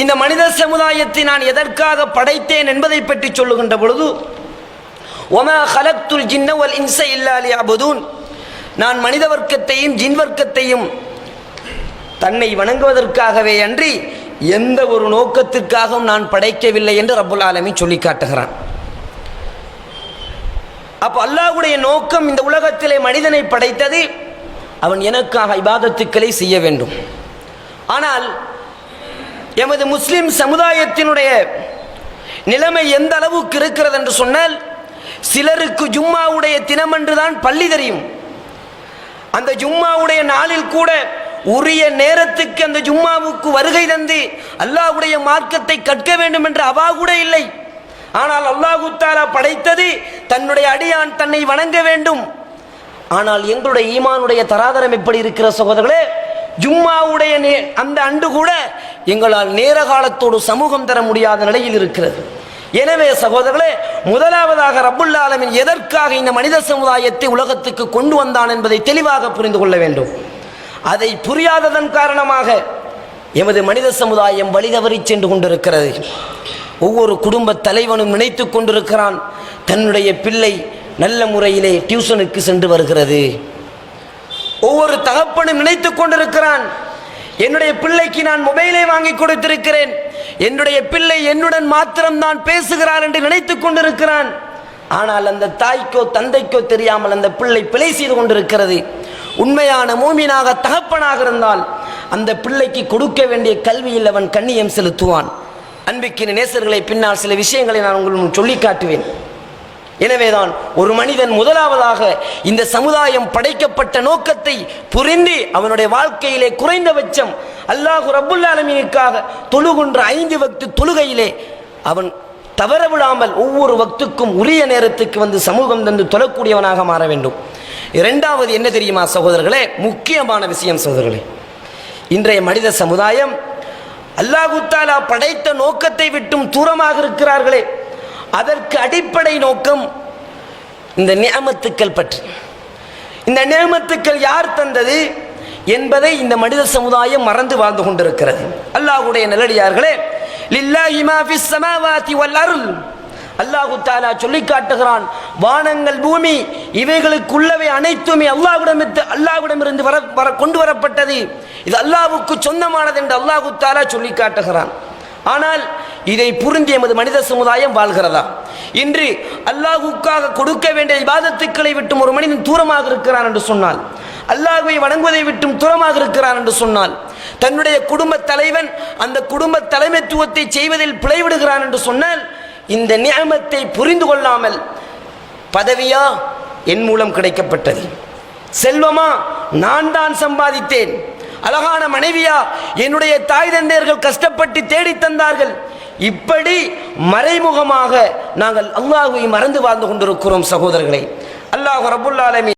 இந்த மனித சமுதாயத்தை நான் எதற்காக படைத்தேன் என்பதை பற்றி சொல்லுகின்ற பொழுது ஒமா ஹலக்துல் ஜின்னவல் இன்ச இல்லாலி லியஅபுதூன். நான் மனித வர்க்கத்தையும் ஜின் வர்க்கத்தையும் தன்னை வணங்குவதற்காகவே அன்றி எந்த ஒரு நோக்கத்திற்காகவும் நான் படைக்கவில்லை என்று ரப்புல் ஆலமி சொல்லி காட்டுகிறான். அப்போ அல்லாஹுடைய நோக்கம் இந்த உலகத்திலே மனிதனை படைத்தது அவன் எனக்காக இபாதத்துக்களை செய்ய வேண்டும். ஆனால் எமது முஸ்லிம் சமுதாயத்தினுடைய நிலைமை எந்த அளவுக்கு இருக்கிறது என்று சொன்னால் சிலருக்கு ஜும்மாவுடைய தினமன்று தான் பள்ளி தெரியும். அந்த ஜும்மாவுடைய நாளில் கூட உரிய நேரத்துக்கு அந்த ஜும்மாவுக்கு வருகை தந்து அல்லாஹுடைய மார்க்கத்தை கற்க வேண்டும் என்ற அவா கூட இல்லை. ஆனால் அல்லாஹு தாலா படைத்தது தன்னுடைய அடியான் தன்னை வணங்க வேண்டும். ஆனால் எங்களுடைய ஈமானுடைய தராதரம் எப்படி இருக்கிற சகோதரர்களே ஜும்மாவுடைய நே- அந்த அண்டு கூட எங்களால் நேர காலத்தோடு சமூகம் தர முடியாத நிலையில் இருக்கிறது. எனவே சகோதரர்களே முதலாவதாக ரபுல்லாலமின் எதற்காக இந்த மனித சமுதாயத்தை உலகத்துக்கு கொண்டு வந்தான் என்பதை தெளிவாக புரிந்து கொள்ள வேண்டும். அதை புரியாததன் காரணமாக எமது மனித சமுதாயம் வழி தவறி சென்று கொண்டிருக்கிறது. ஒவ்வொரு குடும்ப தலைவனும் நினைத்து கொண்டிருக்கிறான் தன்னுடைய பிள்ளை நல்ல முறையிலே டியூஷனுக்கு சென்று வருகிறது. ஒவ்வொரு தகப்பனும் நினைத்து கொண்டிருக்கிறான் என்னுடைய பிள்ளைக்கு நான் மொபைலை வாங்கி கொடுத்திருக்கிறேன். என்னுடைய பிள்ளை என்னுடன் மாத்திரம் தான் என்று நினைத்துக் கொண்டிருக்கிறான். ஆனால் அந்த தாய்க்கோ தந்தைக்கோ தெரியாமல் அந்த பிள்ளை பிழை செய்து கொண்டிருக்கிறது. உண்மையான மூமினாக தகப்பனாக இருந்தால் அந்த பிள்ளைக்கு கொடுக்க வேண்டிய கல்வியில் அவன் கண்ணியம் செலுத்துவான். அன்பிக்கின் நேசர்களை பின்னால் சில விஷயங்களை நான் உங்களுக்கு சொல்லி காட்டுவேன். எனவேதான் ஒரு மனிதன் முதலாவதாக இந்த சமுதாயம் படைக்கப்பட்ட நோக்கத்தை புரிந்து அவனுடைய வாழ்க்கையிலே குறைந்தபட்சம் அல்லாஹு ரபுல்லாலமீனுக்காக ஆலமீனுக்காக தொழுகின்ற ஐந்து வக்து தொழுகையிலே அவன் தவற விடாமல் ஒவ்வொரு வக்துக்கும் உரிய நேரத்துக்கு வந்து சமூகம் தந்து தொழக்கூடியவனாக மாற வேண்டும். இரண்டாவது என்ன தெரியுமா சகோதரர்களே? முக்கியமான விஷயம் சகோதரர்களே. இன்றைய மனித சமுதாயம் அல்லாஹு தாலா படைத்த நோக்கத்தை விட்டும் தூரமாக இருக்கிறார்களே. அதற்கு அடிப்படை நோக்கம் இந்த நியமத்துக்கள் பற்றி. இந்த நியமத்துக்கள் யார் தந்தது என்பதை இந்த மனித சமுதாயம் மறந்து வாழ்ந்து கொண்டிருக்கிறது. அல்லாஹ்வுடைய நல்லடியார்களே அல்லாஹு தாலா சொல்லி காட்டுகிறான் வானங்கள் பூமி இவைகளுக்குள்ளவை அனைத்துமே அல்லாஹ்விடம் அல்லாஹ்விடமிருந்து வர வர கொண்டு வரப்பட்டது. இது அல்லாஹுக்கு சொந்தமானது என்று அல்லாஹு தாலா சொல்லி காட்டுகிறான். ஆனால் இதை புரிந்து எமது மனித சமுதாயம் வாழ்கிறதா? இன்று அல்லாஹுக்காக கொடுக்க வேண்டிய இபாதத்துக்களை விட்டும் ஒரு மனிதன் தூரமாக இருக்கிறான் என்று சொன்னால் அல்லாஹுவை வணங்குவதை விட்டும் தூரமாக இருக்கிறான் என்று சொன்னால் தன்னுடைய குடும்ப தலைவன் அந்த குடும்ப தலைமைத்துவத்தை செய்வதில் பிழைவிடுகிறான் என்று சொன்னால் இந்த நியமத்தை புரிந்து கொள்ளாமல் பதவியா என் மூலம் கிடைக்கப்பட்டது. செல்வமா நான் தான் சம்பாதித்தேன். அழகான மனைவியா என்னுடைய தாய் தந்தையர்கள் கஷ்டப்பட்டு தேடி தந்தார்கள். இப்படி மறைமுகமாக நாங்கள் அல்லாஹுவை மறந்து வாழ்ந்து கொண்டிருக்கிறோம் சகோதரர்களை. அல்லாஹ் ரபுல்லாலமி